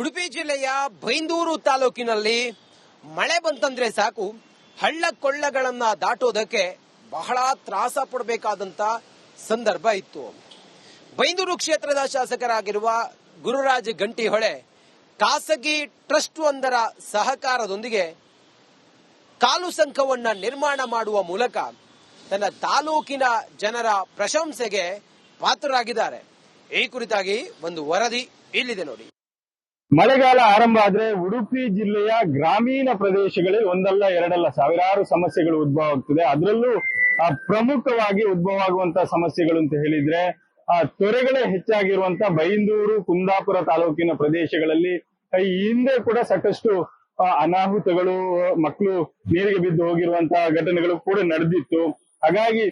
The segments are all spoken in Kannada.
ಉಡುಪಿ ಜಿಲ್ಲೆಯ ಬೈಂದೂರು ತಾಲೂಕಿನಲ್ಲಿ ಮಳೆ ಬಂತಂದ್ರೆ ಸಾಕು. ಹಳ್ಳ ಕೊಳ್ಳಗಳನ್ನ ದಾಟೋದಕ್ಕೆ ಬಹಳ ತ್ರಾಸ ಪಡಬೇಕಾದಂತ ಸಂದರ್ಭ ಇತ್ತು. ಬೈಂದೂರು ಕ್ಷೇತ್ರದ ಶಾಸಕರಾಗಿರುವ ಗುರುರಾಜ್ ಗಂಟಿಹೊಳೆ ಖಾಸಗಿ ಟ್ರಸ್ಟ್ ಒಂದರ ಸಹಕಾರದೊಂದಿಗೆ ಕಾಲು ಸಂಘವನ್ನ ನಿರ್ಮಾಣ ಮಾಡುವ ಮೂಲಕ ತನ್ನ ತಾಲೂಕಿನ ಜನರ ಪ್ರಶಂಸೆಗೆ ಪಾತ್ರರಾಗಿದ್ದಾರೆ. ಈ ಕುರಿತಾಗಿ ಒಂದು ವರದಿ ಇಲ್ಲಿದೆ ನೋಡಿ. ಮಳೆಗಾಲ ಆರಂಭ ಆದ್ರೆ ಉಡುಪಿ ಜಿಲ್ಲೆಯ ಗ್ರಾಮೀಣ ಪ್ರದೇಶಗಳಲ್ಲಿ ಒಂದಲ್ಲ ಎರಡಲ್ಲ ಸಾವಿರಾರು ಸಮಸ್ಯೆಗಳು ಉದ್ಭವ ಆಗ್ತದೆ. ಅದರಲ್ಲೂ ಪ್ರಮುಖವಾಗಿ ಉದ್ಭವ ಆಗುವಂತ ಸಮಸ್ಯೆಗಳು ಅಂತ ಹೇಳಿದ್ರೆ, ಆ, ತೊರೆಗಳೇ ಹೆಚ್ಚಾಗಿರುವಂತ ಬೈಂದೂರು, ಕುಂದಾಪುರ ತಾಲೂಕಿನ ಪ್ರದೇಶಗಳಲ್ಲಿ, ಈ ಹಿಂದೆ ಕೂಡ ಸಾಕಷ್ಟು ಅನಾಹುತಗಳು, ಮಕ್ಕಳು ನೀರಿಗೆ ಬಿದ್ದು ಹೋಗಿರುವಂತಹ ಘಟನೆಗಳು ಕೂಡ ನಡೆದಿತ್ತು. ಹಾಗಾಗಿ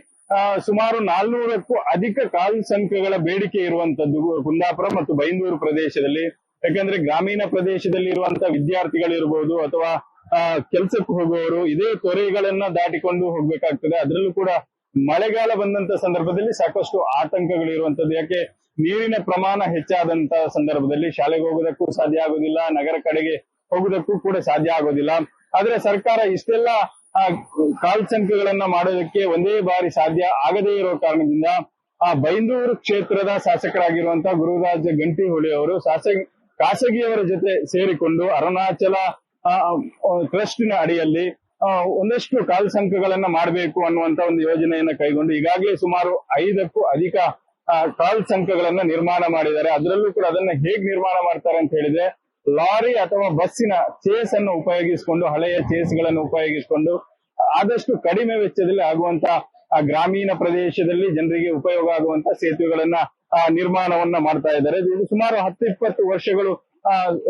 ಸುಮಾರು ನಾಲ್ನೂರಕ್ಕೂ ಅಧಿಕ ಕಾಲ್ ಸಂಖ್ಯೆಗಳ ಬೇಡಿಕೆ ಇರುವಂತದ್ದು ಕುಂದಾಪುರ ಮತ್ತು ಬೈಂದೂರು ಪ್ರದೇಶದಲ್ಲಿ. ಯಾಕಂದ್ರೆ ಗ್ರಾಮೀಣ ಪ್ರದೇಶದಲ್ಲಿ ಇರುವಂತ ವಿದ್ಯಾರ್ಥಿಗಳಿರ್ಬೋದು ಅಥವಾ ಕೆಲ್ಸಕ್ಕೆ ಹೋಗುವವರು ಇದೇ ತೊರೆಗಳನ್ನ ದಾಟಿಕೊಂಡು ಹೋಗ್ಬೇಕಾಗ್ತದೆ. ಅದರಲ್ಲೂ ಕೂಡ ಮಳೆಗಾಲ ಬಂದಂತ ಸಂದರ್ಭದಲ್ಲಿ ಸಾಕಷ್ಟು ಆತಂಕಗಳು ಇರುವಂತದ್ದು ಯಾಕೆ? ನೀರಿನ ಪ್ರಮಾಣ ಹೆಚ್ಚಾದಂತ ಸಂದರ್ಭದಲ್ಲಿ ಶಾಲೆಗೆ ಹೋಗೋದಕ್ಕೂ ಸಾಧ್ಯ ಆಗೋದಿಲ್ಲ ನಗರ ಕಡೆಗೆ ಹೋಗುದಕ್ಕೂ ಕೂಡ ಸಾಧ್ಯ ಆಗೋದಿಲ್ಲ. ಆದ್ರೆ ಸರ್ಕಾರ ಇಷ್ಟೆಲ್ಲ ಆ, ಕಾಲ್ ಸಂಖ್ಯೆಗಳನ್ನ ಮಾಡೋದಕ್ಕೆ ಒಂದೇ ಬಾರಿ ಸಾಧ್ಯ ಆಗದೇ ಇರೋ ಕಾರಣದಿಂದ ಆ ಬೈಂದೂರು ಕ್ಷೇತ್ರದ ಶಾಸಕರಾಗಿರುವಂತಹ ಗುರುರಾಜ ಗಂಟಿಹೊಳಿ ಅವರು ಶಾಸಕ ಖಾಸಗಿಯವರ ಜೊತೆ ಸೇರಿಕೊಂಡು ಅರುಣಾಚಲ ಟ್ರಸ್ಟಿನ ಅಡಿಯಲ್ಲಿ ಒಂದಷ್ಟು ಕಾಲ್ ಸಂಖ್ಯೆಗಳನ್ನ ಮಾಡಬೇಕು ಅನ್ನುವಂತ ಒಂದು ಯೋಜನೆಯನ್ನ ಕೈಗೊಂಡು ಈಗಾಗಲೇ ಸುಮಾರು ಐದಕ್ಕೂ ಅಧಿಕ ಕಾಲ್ ಸಂಖ್ಯೆಗಳನ್ನ ನಿರ್ಮಾಣ ಮಾಡಿದ್ದಾರೆ. ಅದರಲ್ಲೂ ಕೂಡ ಅದನ್ನ ಹೇಗ್ ನಿರ್ಮಾಣ ಮಾಡ್ತಾರೆ ಅಂತ ಹೇಳಿದ್ರೆ, ಲಾರಿ ಅಥವಾ ಬಸ್ಸಿನ ಚೇಸ್ ಅನ್ನು ಉಪಯೋಗಿಸಿಕೊಂಡು, ಹಳೆಯ ಚೇಸ್ಗಳನ್ನು ಉಪಯೋಗಿಸಿಕೊಂಡು, ಆದಷ್ಟು ಕಡಿಮೆ ವೆಚ್ಚದಲ್ಲಿ ಆಗುವಂತ ಗ್ರಾಮೀಣ ಪ್ರದೇಶದಲ್ಲಿ ಜನರಿಗೆ ಉಪಯೋಗ ಆಗುವಂತ ಸೇತುವೆಗಳನ್ನ ನಿರ್ಮಾಣವನ್ನ ಮಾಡ್ತಾ ಇದ್ದಾರೆ. ಇದು ಸುಮಾರು ಹತ್ತು, ಇಪ್ಪತ್ತು ವರ್ಷಗಳು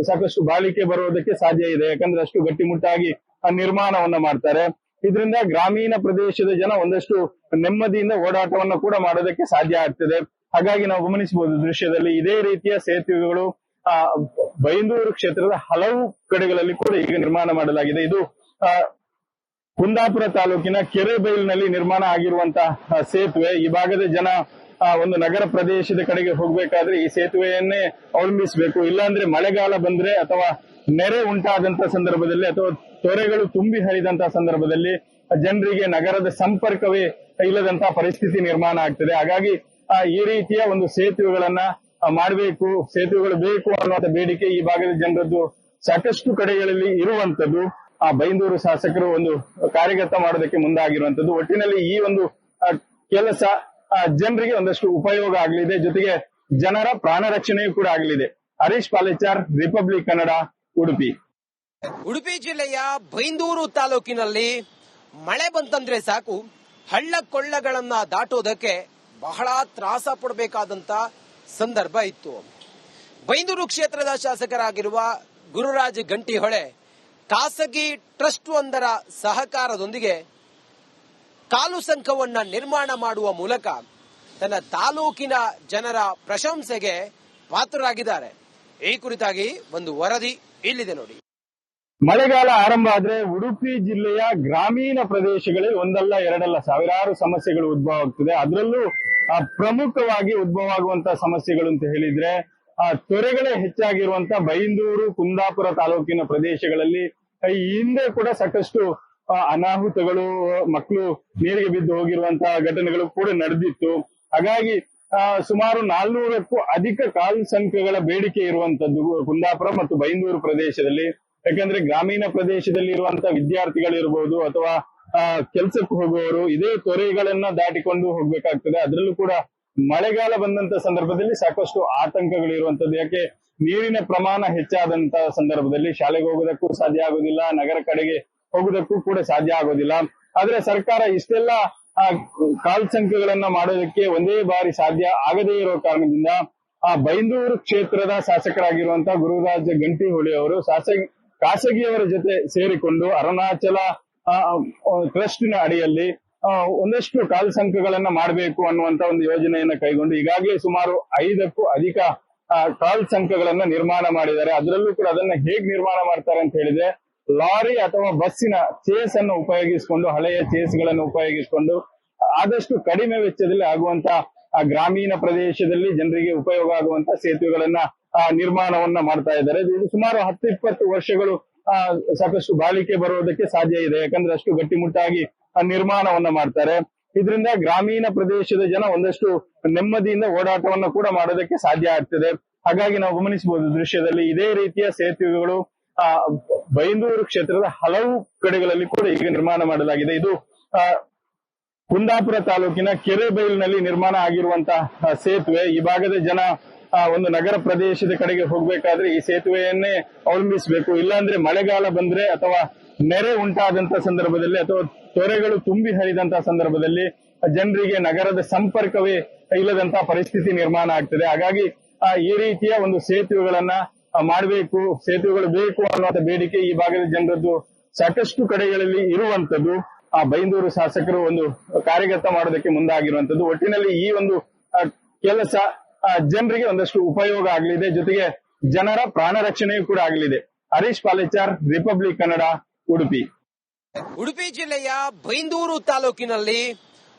ಸಾಕಷ್ಟು ಬಾಳಿಕೆ ಬರುವುದಕ್ಕೆ ಸಾಧ್ಯ ಇದೆ. ಯಾಕಂದ್ರೆ ಅಷ್ಟು ಗಟ್ಟಿಮುಟ್ಟಾಗಿ ಆ ನಿರ್ಮಾಣವನ್ನ ಮಾಡ್ತಾರೆ. ಇದರಿಂದ ಗ್ರಾಮೀಣ ಪ್ರದೇಶದ ಜನ ಒಂದಷ್ಟು ನೆಮ್ಮದಿಯಿಂದ ಓಡಾಟವನ್ನ ಕೂಡ ಮಾಡೋದಕ್ಕೆ ಸಾಧ್ಯ ಆಗ್ತದೆ. ಹಾಗಾಗಿ ನಾವು ಗಮನಿಸಬಹುದು, ದೃಶ್ಯದಲ್ಲಿ ಇದೇ ರೀತಿಯ ಸೇತುವೆಗಳು, ಆ ಬೈಂದೂರು ಕ್ಷೇತ್ರದ ಹಲವು ಕಡೆಗಳಲ್ಲಿ ಕೂಡ ಈಗ ನಿರ್ಮಾಣ ಮಾಡಲಾಗಿದೆ. ಇದು ಕುಂದಾಪುರ ತಾಲೂಕಿನ ಕೆರೆಬೈಲಿನಲ್ಲಿ ನಿರ್ಮಾಣ ಆಗಿರುವಂತಹ ಸೇತುವೆ. ಈ ಭಾಗದ ಜನ ಆ, ಒಂದು ನಗರ ಪ್ರದೇಶದ ಕಡೆಗೆ ಹೋಗ್ಬೇಕಾದ್ರೆ ಈ ಸೇತುವೆಯನ್ನೇ ಅವಲಂಬಿಸಬೇಕು. ಇಲ್ಲಾಂದ್ರೆ ಮಳೆಗಾಲ ಬಂದ್ರೆ ಅಥವಾ ನೆರೆ ಉಂಟಾದಂತ ಸಂದರ್ಭದಲ್ಲಿ ಅಥವಾ ತೊರೆಗಳು ತುಂಬಿ ಹರಿದಂತಹ ಸಂದರ್ಭದಲ್ಲಿ ಜನರಿಗೆ ನಗರದ ಸಂಪರ್ಕವೇ ಇಲ್ಲದಂತಹ ಪರಿಸ್ಥಿತಿ ನಿರ್ಮಾಣ ಆಗ್ತದೆ. ಹಾಗಾಗಿ ಈ ರೀತಿಯ ಒಂದು ಸೇತುವೆಗಳನ್ನ ಮಾಡಬೇಕು ಸೇತುವೆಗಳು ಬೇಕು ಅನ್ನುವಂಥ ಬೇಡಿಕೆ ಈ ಭಾಗದ ಜನರದ್ದು ಸಾಕಷ್ಟು ಕಡೆಗಳಲ್ಲಿ ಇರುವಂತದ್ದು. ಆ ಬೈಂದೂರು ಶಾಸಕರು ಒಂದು ಕಾರ್ಯಗತ ಮಾಡೋದಕ್ಕೆ ಮುಂದಾಗಿರುವಂತದ್ದು. ಒಟ್ಟಿನಲ್ಲಿ ಈ ಒಂದು ಕೆಲಸ ಜನರಿಗೆ ಒಂದಷ್ಟು ಉಪಯೋಗ ಆಗಲಿದೆ. ಜೊತೆಗೆ ಜನರ ಪ್ರಾಣ ರಕ್ಷಣೆಯೂ ಕೂಡ ಆಗಲಿದೆ. ಹರೀಶ್ ಪಾಲೇಚಾರ್ ರಿಪಬ್ಲಿಕ್ ಕನ್ನಡ, ಉಡುಪಿ. ಉಡುಪಿ ಜಿಲ್ಲೆಯ ಬೈಂದೂರು ತಾಲೂಕಿನಲ್ಲಿ ಮಳೆ ಬಂತಂದ್ರೆ ಸಾಕು. ಹಳ್ಳ ಕೊಳ್ಳಗಳನ್ನ ದಾಟೋದಕ್ಕೆ ಬಹಳ ತ್ರಾಸ ಪಡಬೇಕಾದಂತ ಸಂದರ್ಭ ಇತ್ತು. ಬೈಂದೂರು ಕ್ಷೇತ್ರದ ಶಾಸಕರಾಗಿರುವ ಗುರುರಾಜ್ ಗಂಟಿಹೊಳೆ ಖಾಸಗಿ ಟ್ರಸ್ಟ್ ಒಂದರ ಸಹಕಾರದೊಂದಿಗೆ ಕಾಲು ಸಂಘವನ್ನ ನಿರ್ಮಾಣ ಮಾಡುವ ಮೂಲಕ ತನ್ನ ತಾಲೂಕಿನ ಜನರ ಪ್ರಶಂಸೆಗೆ ಪಾತ್ರರಾಗಿದ್ದಾರೆ. ಈ ಕುರಿತಾಗಿ ಒಂದು ವರದಿ ಇಲ್ಲಿದೆ ನೋಡಿ. ಮಳೆಗಾಲ ಆರಂಭ ಆದ್ರೆ ಉಡುಪಿ ಜಿಲ್ಲೆಯ ಗ್ರಾಮೀಣ ಪ್ರದೇಶಗಳಲ್ಲಿ ಒಂದಲ್ಲ ಎರಡಲ್ಲ ಸಾವಿರಾರು ಸಮಸ್ಯೆಗಳು ಉದ್ಭವ ಆಗ್ತದೆ. ಅದರಲ್ಲೂ ಪ್ರಮುಖವಾಗಿ ಉದ್ಭವ ಆಗುವಂತ ಸಮಸ್ಯೆಗಳು ಅಂತ ಹೇಳಿದ್ರೆ, ಆ, ತೊರೆಗಳೇ ಹೆಚ್ಚಾಗಿರುವಂತ ಬೈಂದೂರು, ಕುಂದಾಪುರ ತಾಲೂಕಿನ ಪ್ರದೇಶಗಳಲ್ಲಿ, ಈ ಹಿಂದೆ ಕೂಡ ಸಾಕಷ್ಟು ಅನಾಹುತಗಳು, ಮಕ್ಕಳು ನೀರಿಗೆ ಬಿದ್ದು ಹೋಗಿರುವಂತಹ ಘಟನೆಗಳು ಕೂಡ ನಡೆದಿತ್ತು. ಹಾಗಾಗಿ ಸುಮಾರು ನಾಲ್ನೂರಕ್ಕೂ ಅಧಿಕ ಕಾಲ್ ಸಂಖ್ಯೆಗಳ ಬೇಡಿಕೆ ಇರುವಂತದ್ದು ಕುಂದಾಪುರ ಮತ್ತು ಬೈಂದೂರು ಪ್ರದೇಶದಲ್ಲಿ. ಯಾಕಂದ್ರೆ ಗ್ರಾಮೀಣ ಪ್ರದೇಶದಲ್ಲಿ ಇರುವಂತಹ ವಿದ್ಯಾರ್ಥಿಗಳಿರ್ಬೋದು ಅಥವಾ ಕೆಲಸಕ್ಕೆ ಹೋಗುವವರು ಇದೇ ತೊರೆಗಳನ್ನ ದಾಟಿಕೊಂಡು ಹೋಗ್ಬೇಕಾಗ್ತದೆ. ಅದರಲ್ಲೂ ಕೂಡ ಮಳೆಗಾಲ ಬಂದಂತ ಸಂದರ್ಭದಲ್ಲಿ ಸಾಕಷ್ಟು ಆತಂಕಗಳು ಇರುವಂತದ್ದು. ಯಾಕೆ, ನೀರಿನ ಪ್ರಮಾಣ ಹೆಚ್ಚಾದಂತ ಸಂದರ್ಭದಲ್ಲಿ ಶಾಲೆಗೆ ಹೋಗೋದಕ್ಕೂ ಸಾಧ್ಯ ಆಗುದಿಲ್ಲ ನಗರ ಕಡೆಗೆ ಹೋಗೋದಕ್ಕೂ ಕೂಡ ಸಾಧ್ಯ ಆಗೋದಿಲ್ಲ. ಆದ್ರೆ ಸರ್ಕಾರ ಇಷ್ಟೆಲ್ಲ ಕಾಲ್ ಸಂಖ್ಯೆಗಳನ್ನ ಮಾಡೋದಕ್ಕೆ ಒಂದೇ ಬಾರಿ ಸಾಧ್ಯ ಆಗದೇ ಇರೋ ಕಾರಣದಿಂದ, ಆ, ಬೈಂದೂರು ಕ್ಷೇತ್ರದ ಶಾಸಕರಾಗಿರುವಂತಹ ಗುರುರಾಜ ಗಂಟಿಹೊಳಿ ಅವರು ಶಾಸಕ ಖಾಸಗಿಯವರ ಜೊತೆ ಸೇರಿಕೊಂಡು ಅರುಣಾಚಲ ಟ್ರಸ್ಟ್ನ ಅಡಿಯಲ್ಲಿ ಒಂದಷ್ಟು ಕಾಲ್ ಸಂಖ್ಯೆಗಳನ್ನ ಮಾಡಬೇಕು ಅನ್ನುವಂತ ಒಂದು ಯೋಜನೆಯನ್ನ ಕೈಗೊಂಡು ಈಗಾಗಲೇ ಸುಮಾರು ಐದಕ್ಕೂ ಅಧಿಕ ಕಾಲ್ ಸಂಖ್ಯೆಗಳನ್ನ ನಿರ್ಮಾಣ ಮಾಡಿದ್ದಾರೆ. ಅದರಲ್ಲೂ ಕೂಡ ಅದನ್ನ ಹೇಗ್ ನಿರ್ಮಾಣ ಮಾಡ್ತಾರೆ ಅಂತ ಹೇಳಿದ್ರೆ ಲಾರಿ ಅಥವಾ ಬಸ್ಸಿನ ಚೇಸ್ ಅನ್ನು ಉಪಯೋಗಿಸಿಕೊಂಡು, ಹಳೆಯ ಚೇಸ್ಗಳನ್ನು ಉಪಯೋಗಿಸಿಕೊಂಡು, ಆದಷ್ಟು ಕಡಿಮೆ ವೆಚ್ಚದಲ್ಲಿ ಆಗುವಂತ ಗ್ರಾಮೀಣ ಪ್ರದೇಶದಲ್ಲಿ ಜನರಿಗೆ ಉಪಯೋಗ ಆಗುವಂತ ಸೇತುವೆಗಳನ್ನ ನಿರ್ಮಾಣವನ್ನ ಮಾಡ್ತಾ ಇದ್ದಾರೆ. ಇದು ಸುಮಾರು ಹತ್ತು ಇಪ್ಪತ್ತು ವರ್ಷಗಳು ಸಾಕಷ್ಟು ಬಾಳಿಕೆ ಬರೋದಕ್ಕೆ ಸಾಧ್ಯ ಇದೆ. ಯಾಕಂದ್ರೆ ಅಷ್ಟು ಗಟ್ಟಿಮುಟ್ಟಾಗಿ ನಿರ್ಮಾಣವನ್ನ ಮಾಡ್ತಾರೆ. ಇದರಿಂದ ಗ್ರಾಮೀಣ ಪ್ರದೇಶದ ಜನ ಒಂದಷ್ಟು ನೆಮ್ಮದಿಯಿಂದ ಓಡಾಟವನ್ನ ಕೂಡ ಮಾಡೋದಕ್ಕೆ ಸಾಧ್ಯ ಆಗ್ತದೆ. ಹಾಗಾಗಿ ನಾವು ಗಮನಿಸಬಹುದು, ದೃಶ್ಯದಲ್ಲಿ ಇದೇ ರೀತಿಯ ಸೇತುವೆಗಳು ಆ ಬೈಂದೂರು ಕ್ಷೇತ್ರದ ಹಲವು ಕಡೆಗಳಲ್ಲಿ ಕೂಡ ಈಗ ನಿರ್ಮಾಣ ಮಾಡಲಾಗಿದೆ. ಇದು ಕುಂದಾಪುರ ತಾಲೂಕಿನ ಕೆರೆಬೈಲ್ನಲ್ಲಿ ನಿರ್ಮಾಣ ಆಗಿರುವಂತಹ ಸೇತುವೆ. ಈ ಭಾಗದ ಜನ ಒಂದು ನಗರ ಪ್ರದೇಶದ ಕಡೆಗೆ ಹೋಗ್ಬೇಕಾದ್ರೆ ಈ ಸೇತುವೆಯನ್ನೇ ಅವಲಂಬಿಸಬೇಕು. ಇಲ್ಲಾಂದ್ರೆ ಮಳೆಗಾಲ ಬಂದ್ರೆ ಅಥವಾ ನೆರೆ ಉಂಟಾದಂತ ಸಂದರ್ಭದಲ್ಲಿ ಅಥವಾ ತೊರೆಗಳು ತುಂಬಿ ಹರಿದಂತಹ ಸಂದರ್ಭದಲ್ಲಿ ಜನರಿಗೆ ನಗರದ ಸಂಪರ್ಕವೇ ಇಲ್ಲದಂತಹ ಪರಿಸ್ಥಿತಿ ನಿರ್ಮಾಣ ಆಗ್ತದೆ. ಹಾಗಾಗಿ ಈ ರೀತಿಯ ಒಂದು ಸೇತುವೆಗಳನ್ನ ಮಾಡಬೇಕು, ಸೇತುವೆಗಳು ಬೇಕು ಅನ್ನುವಂಥ ಬೇಡಿಕೆ ಈ ಭಾಗದ ಜನರದ್ದು ಸಾಕಷ್ಟು ಕಡೆಗಳಲ್ಲಿ ಇರುವಂತದ್ದು ಆ, ಬೈಂದೂರು ಶಾಸಕರು ಒಂದು ಕಾರ್ಯಗತ ಮಾಡೋದಕ್ಕೆ ಮುಂದಾಗಿರುವಂತದ್ದು ಒಟ್ಟಿನಲ್ಲಿ ಈ ಒಂದು ಕೆಲಸ ಜನರಿಗೆ ಒಂದಷ್ಟು ಉಪಯೋಗ ಆಗಲಿದೆ. ಜೊತೆಗೆ ಜನರ ಪ್ರಾಣ ರಕ್ಷಣೆಯೂ ಕೂಡ ಆಗಲಿದೆ. ಹರೀಶ್ ಪಾಲೇಚಾರ್ ರಿಪಬ್ಲಿಕ್ ಕನ್ನಡ, ಉಡುಪಿ. ಉಡುಪಿ ಜಿಲ್ಲೆಯ ಬೈಂದೂರು ತಾಲೂಕಿನಲ್ಲಿ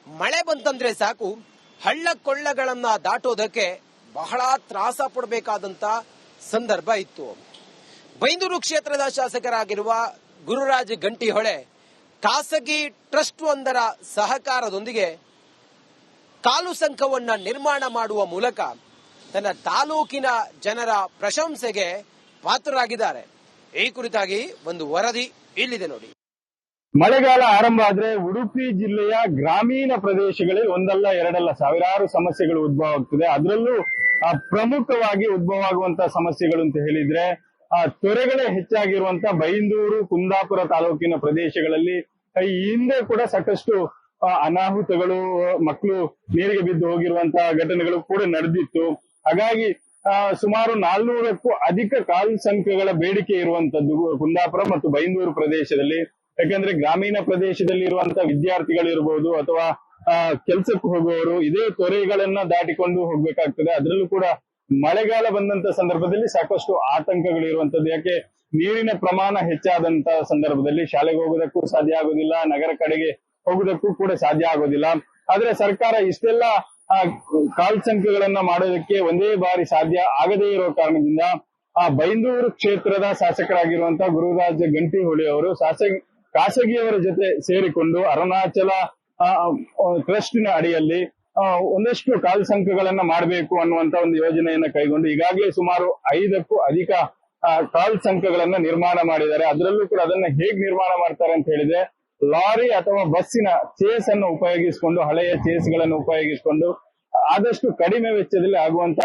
ಮಳೆ ಬಂತಂದ್ರೆ ಸಾಕು. ಹಳ್ಳ ಕೊಳ್ಳಗಳನ್ನ ದಾಟೋದಕ್ಕೆ ಬಹಳ ತ್ರಾಸ ಪಡಬೇಕಾದಂತ ಸಂದರ್ಭ ಇತ್ತು. ಬೈಂದೂರು ಕ್ಷೇತ್ರದ ಶಾಸಕರಾಗಿರುವ ಗುರುರಾಜ್ ಗಂಟಿಹೊಳೆ, ಖಾಸಗಿ ಟ್ರಸ್ಟ್ ಒಂದರ ಸಹಕಾರದೊಂದಿಗೆ ಕಾಲು ಸಂಘವನ್ನ ನಿರ್ಮಾಣ ಮಾಡುವ ಮೂಲಕ ತನ್ನ ತಾಲೂಕಿನ ಜನರ ಪ್ರಶಂಸೆಗೆ ಪಾತ್ರರಾಗಿದ್ದಾರೆ. ಈ ಕುರಿತಾಗಿ ಒಂದು ವರದಿ ಇಲ್ಲಿದೆ ನೋಡಿ. ಮಳೆಗಾಲ ಆರಂಭ ಆದ್ರೆ ಉಡುಪಿ ಜಿಲ್ಲೆಯ ಗ್ರಾಮೀಣ ಪ್ರದೇಶಗಳಲ್ಲಿ ಒಂದಲ್ಲ ಎರಡಲ್ಲ ಸಾವಿರಾರು ಸಮಸ್ಯೆಗಳು ಉದ್ಭವ ಆಗ್ತದೆ. ಅದರಲ್ಲೂ ಪ್ರಮುಖವಾಗಿ ಉದ್ಭವ ಆಗುವಂತಹ ಸಮಸ್ಯೆಗಳು ಅಂತ ಹೇಳಿದ್ರೆ, ಆ ತೊರೆಗಳೇ ಹೆಚ್ಚಾಗಿರುವಂತ ಬೈಂದೂರು, ಕುಂದಾಪುರ ತಾಲೂಕಿನ ಪ್ರದೇಶಗಳಲ್ಲಿ, ಈ ಹಿಂದೆ ಕೂಡ ಸಾಕಷ್ಟು ಅನಾಹುತಗಳು, ಮಕ್ಕಳು ನೀರಿಗೆ ಬಿದ್ದು ಹೋಗಿರುವಂತಹ ಘಟನೆಗಳು ಕೂಡ ನಡೆದಿತ್ತು. ಹಾಗಾಗಿ ಸುಮಾರು ನಾಲ್ನೂರಕ್ಕೂ ಅಧಿಕ ಕಾಲ್ ಸಂಖ್ಯೆಗಳ ಬೇಡಿಕೆ ಇರುವಂತದ್ದು ಕುಂದಾಪುರ ಮತ್ತು ಬೈಂದೂರು ಪ್ರದೇಶದಲ್ಲಿ. ಯಾಕಂದ್ರೆ ಗ್ರಾಮೀಣ ಪ್ರದೇಶದಲ್ಲಿ ಇರುವಂತಹ ವಿದ್ಯಾರ್ಥಿಗಳಿರ್ಬೋದು ಅಥವಾ ಕೆಲಸಕ್ಕೆ ಹೋಗುವವರು ಇದೇ ತೊರೆಗಳನ್ನ ದಾಟಿಕೊಂಡು ಹೋಗ್ಬೇಕಾಗ್ತದೆ. ಅದರಲ್ಲೂ ಕೂಡ ಮಳೆಗಾಲ ಬಂದಂತ ಸಂದರ್ಭದಲ್ಲಿ ಸಾಕಷ್ಟು ಆತಂಕಗಳು ಇರುವಂತದ್ದು ಯಾಕೆ? ನೀರಿನ ಪ್ರಮಾಣ ಹೆಚ್ಚಾದಂತ ಸಂದರ್ಭದಲ್ಲಿ ಶಾಲೆಗೆ ಹೋಗೋದಕ್ಕೂ ಸಾಧ್ಯ ಆಗೋದಿಲ್ಲ ನಗರ ಕಡೆಗೆ ಹೋಗುವುದಕ್ಕೂ ಕೂಡ ಸಾಧ್ಯ ಆಗೋದಿಲ್ಲ ಆದ್ರೆ ಸರ್ಕಾರ ಇಷ್ಟೆಲ್ಲ ಕಾಲ್ ಸಂಖ್ಯೆಗಳನ್ನ ಮಾಡೋದಕ್ಕೆ ಒಂದೇ ಬಾರಿ ಸಾಧ್ಯ ಆಗದೇ ಇರೋ ಕಾರಣದಿಂದ, ಆ, ಬೈಂದೂರು ಕ್ಷೇತ್ರದ ಶಾಸಕರಾಗಿರುವಂತಹ ಗುರುರಾಜ ಗಂಟಿಹೊಳಿ ಅವರು ಶಾಸಕ, ಖಾಸಗಿಯವರ ಜೊತೆ ಸೇರಿಕೊಂಡು ಅರುಣಾಚಲ ಟ್ರಸ್ಟಿನ ಅಡಿಯಲ್ಲಿ ಒಂದಷ್ಟು ಕಾಲ್ ಸಂಖ್ಯೆಗಳನ್ನ ಮಾಡಬೇಕು ಅನ್ನುವಂತ ಒಂದು ಯೋಜನೆಯನ್ನ ಕೈಗೊಂಡು ಈಗಾಗಲೇ ಸುಮಾರು ಐದಕ್ಕೂ ಅಧಿಕ ಕಾಲ್ ಸಂಖ್ಯೆಗಳನ್ನ ನಿರ್ಮಾಣ ಮಾಡಿದ್ದಾರೆ. ಅದರಲ್ಲೂ ಕೂಡ ಅದನ್ನ ಹೇಗ್ ನಿರ್ಮಾಣ ಮಾಡ್ತಾರೆ ಅಂತ ಹೇಳಿದ್ರೆ, ಲಾರಿ ಅಥವಾ ಬಸ್ಸಿನ ಚೇಸ್ ಅನ್ನು ಉಪಯೋಗಿಸಿಕೊಂಡು, ಹಳೆಯ ಚೇಸ್ಗಳನ್ನು ಉಪಯೋಗಿಸಿಕೊಂಡು, ಆದಷ್ಟು ಕಡಿಮೆ ವೆಚ್ಚದಲ್ಲಿ ಆಗುವಂತ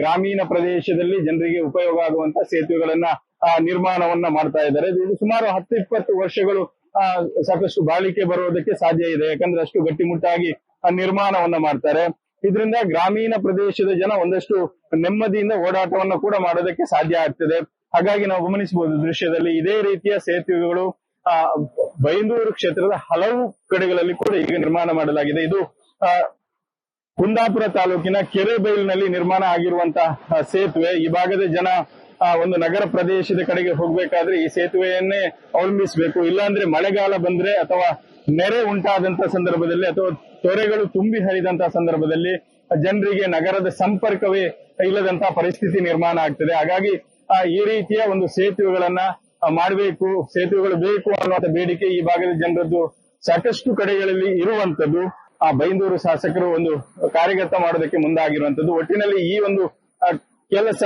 ಗ್ರಾಮೀಣ ಪ್ರದೇಶದಲ್ಲಿ ಜನರಿಗೆ ಉಪಯೋಗ ಆಗುವಂತ ಸೇತುವೆಗಳನ್ನ ನಿರ್ಮಾಣವನ್ನ ಮಾಡ್ತಾ ಇದ್ದಾರೆ. ಇದು ಸುಮಾರು ಹತ್ತು ಇಪ್ಪತ್ತು ವರ್ಷಗಳು ಸಾಕಷ್ಟು ಬಾಳಿಕೆ ಬರೋದಕ್ಕೆ ಸಾಧ್ಯ ಇದೆ. ಯಾಕಂದ್ರೆ ಅಷ್ಟು ಗಟ್ಟಿಮುಟ್ಟಾಗಿ ಆ ನಿರ್ಮಾಣವನ್ನ ಮಾಡ್ತಾರೆ. ಇದರಿಂದ ಗ್ರಾಮೀಣ ಪ್ರದೇಶದ ಜನ ಒಂದಷ್ಟು ನೆಮ್ಮದಿಯಿಂದ ಓಡಾಟವನ್ನು ಕೂಡ ಮಾಡೋದಕ್ಕೆ ಸಾಧ್ಯ ಆಗ್ತದೆ. ಹಾಗಾಗಿ ನಾವು ಗಮನಿಸಬಹುದು ದೃಶ್ಯದಲ್ಲಿ ಇದೇ ರೀತಿಯ ಸೇತುವೆಗಳು ಆ, ಬೈಂದೂರು ಕ್ಷೇತ್ರದ ಹಲವು ಕಡೆಗಳಲ್ಲಿ ಕೂಡ ಈಗ ನಿರ್ಮಾಣ ಮಾಡಲಾಗಿದೆ. ಇದು ಕುಂದಾಪುರ ತಾಲೂಕಿನ ಕೆರೆಬೈಲಿನಲ್ಲಿ ನಿರ್ಮಾಣ ಆಗಿರುವಂತಹ ಸೇತುವೆ. ಈ ಭಾಗದ ಜನ ಆ, ಒಂದು ನಗರ ಪ್ರದೇಶದ ಕಡೆಗೆ ಹೋಗ್ಬೇಕಾದ್ರೆ ಈ ಸೇತುವೆಯನ್ನೇ ಅವಲಂಬಿಸಬೇಕು. ಇಲ್ಲಾಂದ್ರೆ ಮಳೆಗಾಲ ಬಂದ್ರೆ ಅಥವಾ ನೆರೆ ಉಂಟಾದಂತ ಸಂದರ್ಭದಲ್ಲಿ ಅಥವಾ ತೊರೆಗಳು ತುಂಬಿ ಹರಿದಂತಹ ಸಂದರ್ಭದಲ್ಲಿ ಜನರಿಗೆ ನಗರದ ಸಂಪರ್ಕವೇ ಇಲ್ಲದಂತಹ ಪರಿಸ್ಥಿತಿ ನಿರ್ಮಾಣ ಆಗ್ತದೆ. ಹಾಗಾಗಿ ಈ ರೀತಿಯ ಒಂದು ಸೇತುವೆಗಳನ್ನ ಮಾಡಬೇಕು ಸೇತುವೆಗಳು ಬೇಕು ಅನ್ನುವಂಥ ಬೇಡಿಕೆ ಈ ಭಾಗದ ಜನರದ್ದು ಸಾಕಷ್ಟು ಕಡೆಗಳಲ್ಲಿ ಇರುವಂತದ್ದು. ಆ ಬೈಂದೂರು ಶಾಸಕರು ಒಂದು ಕಾರ್ಯಗತ ಮಾಡೋದಕ್ಕೆ ಮುಂದಾಗಿರುವಂತದ್ದು. ಒಟ್ಟಿನಲ್ಲಿ ಈ ಒಂದು ಕೆಲಸ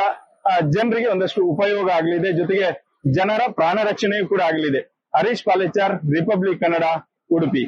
ಜನರಿಗೆ ಒಂದಷ್ಟು ಉಪಯೋಗ ಆಗಲಿದೆ. ಜೊತೆಗೆ ಜನರ ಪ್ರಾಣ ರಕ್ಷಣೆಯೂ ಕೂಡ ಆಗಲಿದೆ. ಹರೀಶ್ ಪಾಲೇಚಾರ್ ರಿಪಬ್ಲಿಕ್ ಕನ್ನಡ, ಉಡುಪಿ.